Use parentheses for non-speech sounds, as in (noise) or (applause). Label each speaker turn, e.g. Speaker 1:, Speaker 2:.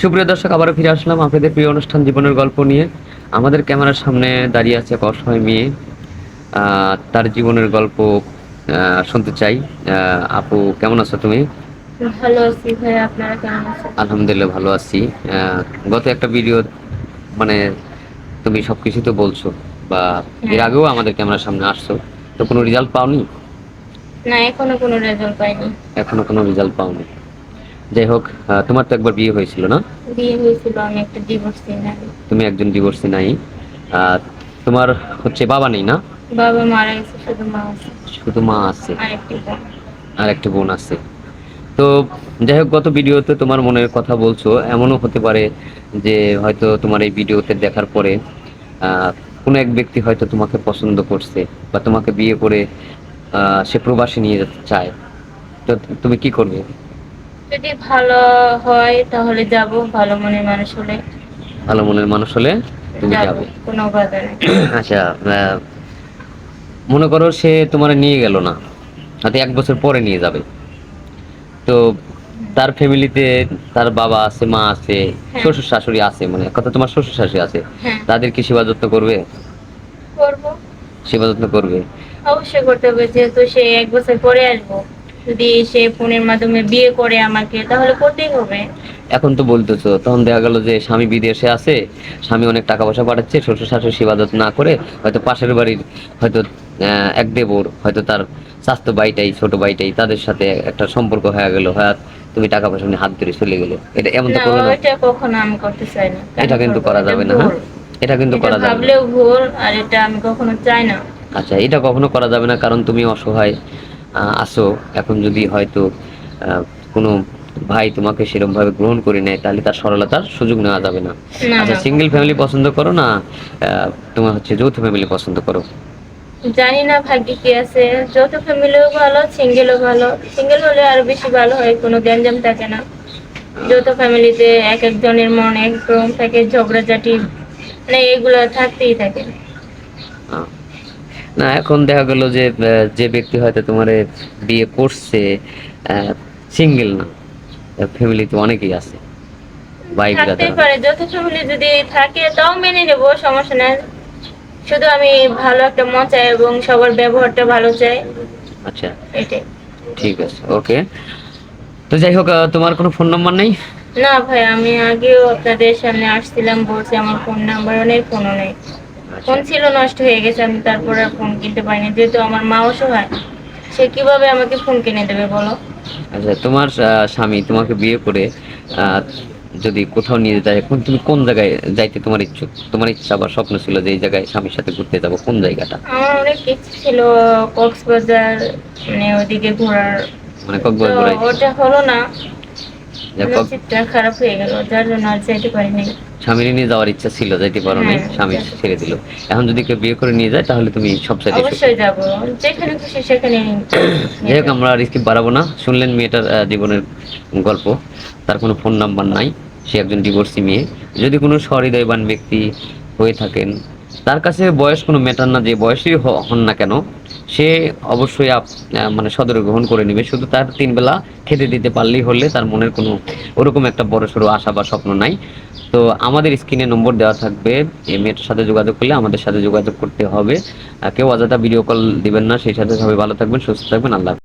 Speaker 1: সুপ্রিয় দর্শক আবারও ফিরে আসলাম আপনাদের প্রিয় অনুষ্ঠান জীবনের গল্প নিয়ে। আমাদের ক্যামেরার সামনে দাঁড়িয়ে আছে এক অসহায় মেয়ে। তার জীবনের গল্প শুনতে চাই। আপু কেমন আছো তুমি?
Speaker 2: ভালো আছি ভাই আপনারা কেমন আছেন?
Speaker 1: আলহামদুলিল্লাহ ভালো আছি। গত একটা ভিডিও মানে তুমি সবকিছু তো বলছো বা এর আগেও আমাদের ক্যামেরার সামনে আসছো। তো কোনো রেজাল্ট পাওনি?
Speaker 2: না এখনও কোনো রেজাল্ট পাইনি।
Speaker 1: এখনও কোনো রেজাল্ট পাওনি। যাই হোক তোমার তো একবার বিয়ে হয়েছিল না?
Speaker 2: বিয়ে হয়েছিল আমি একটা ডিভোর্স আগে।
Speaker 1: তুমি একজন ডিভোর্সি নাই তোমার হচ্ছে বাবা নেই না?
Speaker 2: বাবা মারা গেছে শুধু মা আছে।
Speaker 1: শুধু মা আছে।
Speaker 2: আর একটি বোন।
Speaker 1: আছে। তো যাই হোক গত ভিডিওতে তোমার মনের কথা বলছো এমনও হতে পারে যে হয়তো তোমার এই ভিডিওতে দেখার পরে কোনো এক ব্যক্তি হয়তো তোমাকে পছন্দ করছে বা তোমাকে বিয়ে করে আহ, সে প্রবাসী নিয়ে যেতে চায়। তো তুমি কি করবে?
Speaker 2: যদি ভালো হয় তাহলে যাব। ভালো মনের মানুষ হলে।
Speaker 1: ভালো মনের মানুষ হলে তুমি
Speaker 2: যাবে। কোনো বাধা নেই। (clears throat)
Speaker 1: আচ্ছা মনে করো সে তোমার নিয়ে গেল না। হয়তো এক বছর পরে নিয়ে যাবে। তো তার ফ্যামিলিতে তার বাবা আছে মা আছে
Speaker 2: হ্যাঁ।
Speaker 1: শ্বশুর শাশুড়ি আছে মানে কথা তোমার শ্বশুর শাশুড়ি আছে।
Speaker 2: হ্যাঁ।
Speaker 1: তাদের কি সেবা যত্ন করবে?
Speaker 2: করব।
Speaker 1: সেবা যত্ন করবে।
Speaker 2: অবশ্যই করতে হবে যেহেতু সে এক বছর পরে আসব। যদি সে ফোনের মাধ্যমে বিয়ে করে আমাকে তাহলে করতেই হবে।
Speaker 1: এখন তো বলতেছো তখন দেখা গেল যে স্বামী বিদেশে আছে স্বামী অনেক টাকা পয়সা পাঠাচ্ছে শ্বশুর শাশুড়ি সেবা যত্ন না করে হয়তো পাশের বাড়ির হয়তো এক দেবর হয়তো তার স্বাস্থ্য বাইটাই ছোট বাইটাই তাদের সাথে একটা সম্পর্ক হয়ে গেল হয় তুমি টাকা পয়সা নিয়ে হাত ধরে চলে গেলে। এটা এমন তো করবে না
Speaker 2: ওইটা কখনো আমি করতে চাই না।
Speaker 1: এটা কিন্তু করা যাবে না হ্যাঁ? এটা কিন্তু করা যাবে
Speaker 2: ভাবলেও ভুল আর এটা আমি কখনো চাই না।
Speaker 1: আচ্ছা এটা কখনো করা যাবে না কারণ তুমি অসহায়। আছো এখন যদি হয়তো কোনো ভাই তোমাকে সেরকম ভাবে গ্রহণ করে নেয় তাহলে তার সরলতার সুযোগ নেওয়া যাবে না। আচ্ছা সিঙ্গেল ফ্যামিলি পছন্দ করো না তোমার হচ্ছে যৌথ ফ্যামিলি পছন্দ করো?
Speaker 2: জানি না ভাগ্যে কি আছে। যৌথ ফ্যামিলিও ভালো সিঙ্গেলও ভালো। সিঙ্গেল হলে আরও বেশি ভালো হয় কোনো গ্যাঞ্জাম থাকে না। যৌথ ফ্যামিলিতে এক একজনের মন একরকম থাকে ঝগড়াঝাটি মানে এগুলো থাকতেই থাকে।
Speaker 1: না এখন দেখা গেল যে যে ব্যক্তি হয়তো তোমার বিয়ে করছে সিঙ্গেল না ফ্যামিলিতে অনেকেই আছে
Speaker 2: থাকতেই পারে ফ্যামিলি যদি থাকে তাও মেনে নেব সমস্যা নাই। শুধু আমি ভালো একটা মন চাই এবং সবার ব্যবহারটা ভালো চাই।
Speaker 1: আচ্ছা।
Speaker 2: এটাই।
Speaker 1: ঠিক আছে ওকে। তো যাই হোক তোমার কোনো ফোন নাম্বার নেই?
Speaker 2: না ভাই আমি আগেও আপনাদের সামনে আসছিলাম বলছি আমার ফোন নাম্বারও নেই ফোনও নেই। ফোন ছিল নষ্ট হয়ে গেছে আমি তারপরে ফোন কিনতে পারিনি। যেহেতু আমার মা অসহায় সে কীভাবে আমাকে ফোন কিনে দেবে বলো?
Speaker 1: আচ্ছা তোমার স্বামী তোমাকে বিয়ে করে যদি কোথাও নিয়ে যায় এখন তুমি কোন জায়গায় যাইতে তোমার ইচ্ছুক তোমার ইচ্ছা বা স্বপ্ন ছিল যে এই জায়গায় স্বামীর সাথে ঘুরতে যাব কোন জায়গাটা?
Speaker 2: আমার অনেক ইচ্ছে ছিল কক্সবাজার মানে ওদিকে ঘোরার।
Speaker 1: মানে কক্সবাজার
Speaker 2: ওটা হলো না। খারাপ হয়ে গেল যার জন্য আর যেতে পারিনি।
Speaker 1: স্বামীর নিয়ে যাওয়ার ইচ্ছা ছিল যাইতে পারো
Speaker 2: হ্যাঁ,
Speaker 1: স্বামী ছেড়ে দিল। এখন যদি কেউ বিয়ে করে নিয়ে যায় তাহলে তুমি সব সাইডে
Speaker 2: অবশ্যই যাব। যেখানে খুশি সেখানে
Speaker 1: যাই হোক আমরা রিস্কি বাড়াবো না। শুনলেন মেয়েটার জীবনের গল্প। তার কোনো ফোন নাম্বার নাই। সে একজন ডিভোর্সি মেয়ে। যদি কোনো সহৃদয়বান ব্যক্তি হয়ে থাকেন তার কাছে বয়স কোনো ম্যাটার না যে বয়সই হন না কেন সে অবশ্যই মানে সদরে গ্রহণ করে নেবে। শুধু তার তিন বেলা খেতে দিতে পারলেই হলে তার মনের কোনো ওরকম একটা বড় সড়ো আশা বা স্বপ্ন নাই। তো আমাদের স্ক্রিনে নম্বর দেওয়া থাকবে। এই মেয়েটার সাথে যোগাযোগ করলে আমাদের সাথে যোগাযোগ করতে হবে। কেউ অযথা ভিডিও কল দিবেন না। সেই সাথে সবাই ভালো থাকবেন, সুস্থ থাকবেন। আল্লাহ।